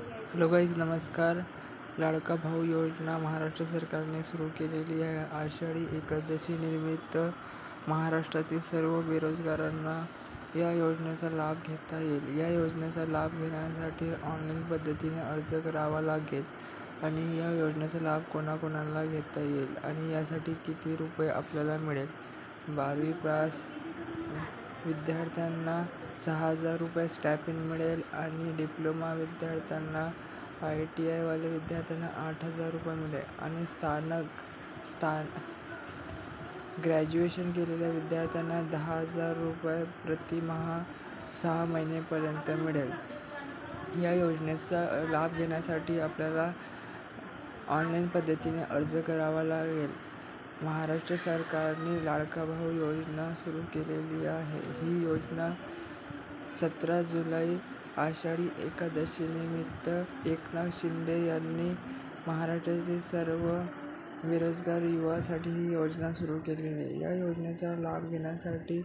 Hello guys नमस्कार. लाडका भाऊ योजना महाराष्ट्र सरकारने सुरू केलेली आहे. आषाढी एकादशी निमित्त महाराष्ट्रातील सर्व बेरोजगारांना या योजनेचा लाभ घेता येईल. या योजनेचा लाभ घेण्यासाठी ऑनलाईन पद्धतीने अर्ज करावा लागेल आणि या योजनेचा लाभ कोणाकोणाला घेता येईल आणि यासाठी किती रुपये आपल्याला मिळेल? बारावी पास विद्यार्थ्यांना सहा हजार रुपये स्टॅपिन मिळेल आणि डिप्लोमा विद्यार्थ्यांना आय टी आयवाले विद्यार्थ्यांना आठ हजार रुपये मिळेल. आणि स्थानक स्थान ग्रॅज्युएशन केलेल्या विद्यार्थ्यांना दहा हजार रुपये प्रतिमहा सहा महिनेपर्यंत मिळेल. या योजनेचा लाभ घेण्यासाठी आपल्याला ऑनलाईन पद्धतीने अर्ज करावा लागेल. महाराष्ट्र सरकारने लाडका भाऊ योजना सुरू केलेली आहे. ही योजना सतरा जुलै आषाढी एकादशीनिमित्त एकनाथ शिंदे यांनी महाराष्ट्रातील सर्व बेरोजगार युवासाठी ही योजना सुरू केलेली आहे. या योजनेचा लाभ घेण्यासाठी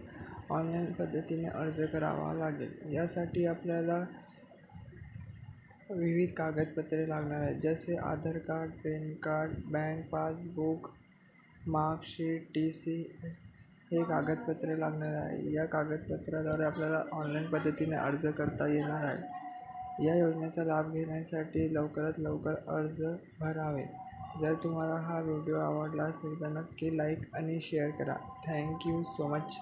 ऑनलाईन पद्धतीने अर्ज करावा लागेल. यासाठी आपल्याला विविध कागदपत्रे लागणार आहेत जसे Aadhaar card PAN card bank passbook marksheet T C हे कागदपत्रे लागणार आहे. या कागदपत्राद्वारे आपल्याला ऑनलाईन पद्धतीने अर्ज करता येणार आहे. या योजनेचा लाभ घेण्यासाठी लवकरात लवकर अर्ज भरावे. जर तुम्हाला हा व्हिडिओ आवडला असेल तर नक्की लाईक आणि शेअर करा. Thank you so much.